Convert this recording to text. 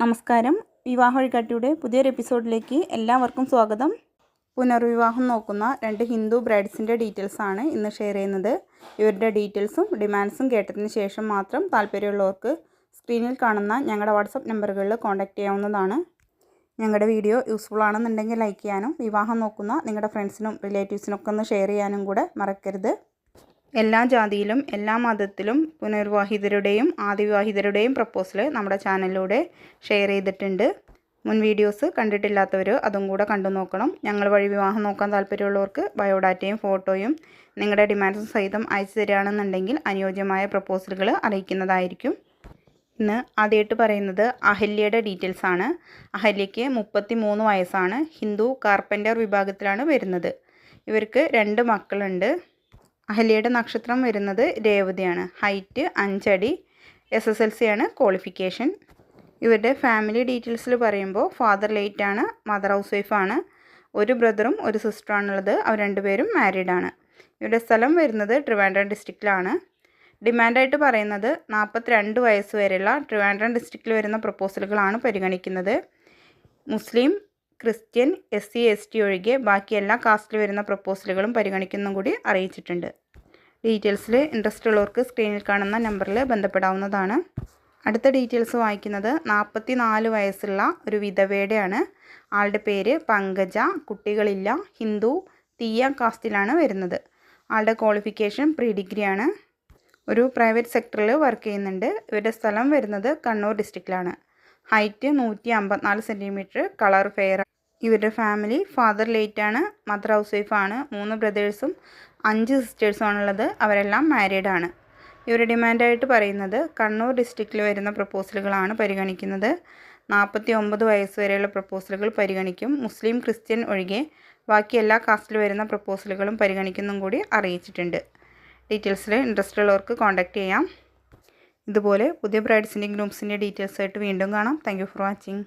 നമസ്കാരം. വിവാഹ വഴികാട്ടിയുടെ പുതിയൊരു എപ്പിസോഡിലേക്ക് എല്ലാവർക്കും സ്വാഗതം. പുനർവിവാഹം നോക്കുന്ന രണ്ട് ഹിന്ദു ബ്രൈഡ്സിന്റെ ഡീറ്റെയിൽസ് ആണ് ഇന്ന് ഷെയർ ചെയ്യുന്നത്. ഇവരുടെ ഡീറ്റെയിൽസും ഡിമാൻഡ്സും കേട്ടതിന് ശേഷം മാത്രം താല്പര്യമുള്ളവർക്ക് സ്ക്രീനിൽ കാണുന്ന ഞങ്ങളുടെ വാട്സപ്പ് നമ്പറുകളിൽ കോൺടാക്റ്റ് ചെയ്യാവുന്നതാണ്. ഞങ്ങളുടെ വീഡിയോ യൂസ്ഫുൾ ആണെന്നുണ്ടെങ്കിൽ ലൈക്ക് ചെയ്യാനും വിവാഹം നോക്കുന്ന നിങ്ങളുടെ ഫ്രണ്ട്സിനും റിലേറ്റീവ്സിനൊക്കെ ഒന്ന് ഷെയർ ചെയ്യാനും കൂടെ മറക്കരുത്. എല്ലാ ജാതിയിലും എല്ലാ മതത്തിലും പുനർവിവാഹിതരുടെയും ആദിവിവാഹിതരുടെയും പ്രപ്പോസൽ നമ്മുടെ ചാനലിലൂടെ ഷെയർ ചെയ്തിട്ടുണ്ട്. മുൻ വീഡിയോസ് കണ്ടിട്ടില്ലാത്തവർ അതും കൂടെ കണ്ടു നോക്കണം. ഞങ്ങൾ വഴി വിവാഹം നോക്കാൻ താല്പര്യമുള്ളവർക്ക് ബയോഡാറ്റയും ഫോട്ടോയും നിങ്ങളുടെ ഡിമാൻഡ്സും സഹിതം അയച്ചു തരികയാണെന്നുണ്ടെങ്കിൽ അനുയോജ്യമായ പ്രപ്പോസലുകൾ അറിയിക്കുന്നതായിരിക്കും. ഇന്ന് ആദ്യമായിട്ട് പറയുന്നത് അഹല്യയുടെ ഡീറ്റെയിൽസ് ആണ്. അഹല്യയ്ക്ക് മുപ്പത്തി മൂന്ന് വയസ്സാണ്. ഹിന്ദു കാർപ്പന്റർ വിഭാഗത്തിലാണ് വരുന്നത്. ഇവർക്ക് രണ്ട് മക്കളുണ്ട്. അഹല്യയുടെ നക്ഷത്രം വരുന്നത് രേവതിയാണ്. ഹൈറ്റ് അഞ്ചടി. എസ് എസ് എൽ സി ആണ് ക്വാളിഫിക്കേഷൻ. ഇവരുടെ ഫാമിലി ഡീറ്റെയിൽസിൽ പറയുമ്പോൾ ഫാദർ ലേറ്റ് ആണ് മദർ ഹൗസ് വൈഫാണ് ഒരു ബ്രദറും ഒരു സിസ്റ്ററാണുള്ളത് അവർ രണ്ടുപേരും ആണ്. ഇവരുടെ സ്ഥലം വരുന്നത് ട്രിവാൻഡ്രം ഡിസ്ട്രിക്റ്റിലാണ്. ഡിമാൻഡായിട്ട് പറയുന്നത് നാൽപ്പത്തിരണ്ട് വയസ്സ് വരെയുള്ള ട്രിവാൻഡ്രം ഡിസ്ട്രിക്റ്റിൽ വരുന്ന പ്രപ്പോസലുകളാണ് പരിഗണിക്കുന്നത്. Muslim Christian S C S T ഒഴികെ ബാക്കി എല്ലാ കാസ്റ്റിൽ വരുന്ന പ്രപ്പോസലുകളും പരിഗണിക്കുന്നതും കൂടി അറിയിച്ചിട്ടുണ്ട്. ഡീറ്റെയിൽസിൽ ഇൻട്രസ്റ്റ് ഉള്ളവർക്ക് സ്ക്രീനിൽ കാണുന്ന നമ്പറിൽ ബന്ധപ്പെടാവുന്നതാണ്. അടുത്ത ഡീറ്റെയിൽസ് വായിക്കുന്നത് നാൽപ്പത്തി നാല് വയസ്സുള്ള ഒരു വിധവയുടെയാണ്. ആളുടെ പേര് പങ്കജ കുട്ടികളില്ല ഹിന്ദു തീയ കാസ്റ്റിലാണ് വരുന്നത്. ആളുടെ ക്വാളിഫിക്കേഷൻ പ്രീ ഡിഗ്രിയാണ് ഒരു പ്രൈവറ്റ് സെക്ടറിൽ വർക്ക് ചെയ്യുന്നുണ്ട്. ഇവരുടെ സ്ഥലം വരുന്നത് കണ്ണൂർ ഡിസ്ട്രിക്റ്റിലാണ്. ഹൈറ്റ് നൂറ്റി അമ്പത്തിനാല് സെന്റിമീറ്റർ കളർ ഫെയർ ഇവരുടെ ഫാമിലി ഫാദർ ലേറ്റ് ആണ് മദർ ഹൗസ് വൈഫാണ് മൂന്ന് ബ്രദേഴ്സും അഞ്ച് സിസ്റ്റേഴ്സുമാണുള്ളത് അവരെല്ലാം മാരീഡ് ആണ്. ഇവരുടെ ഡിമാൻഡായിട്ട് പറയുന്നത് കണ്ണൂർ ഡിസ്ട്രിക്റ്റിൽ വരുന്ന പ്രപ്പോസലുകളാണ് പരിഗണിക്കുന്നത്. നാൽപ്പത്തി ഒമ്പത് വയസ്സ് വരെയുള്ള പ്രപ്പോസലുകൾ പരിഗണിക്കും. മുസ്ലിം ക്രിസ്ത്യൻ ഒഴികെ ബാക്കി എല്ലാ കാസ്റ്റിൽ വരുന്ന പ്രപ്പോസലുകളും പരിഗണിക്കുന്നതും കൂടി അറിയിച്ചിട്ടുണ്ട്. ഡീറ്റെയിൽസിൽ ഇൻട്രസ്റ്റ് ഉള്ളവർക്ക് കോൺടാക്റ്റ് ചെയ്യാം. ഇതുപോലെ പുതിയ ബ്രൈഡ്സിന്റെയും ഗ്രൂംസിന്റെ ഡീറ്റെയിൽസ് ആയിട്ട് വീണ്ടും കാണാം. Thank for watching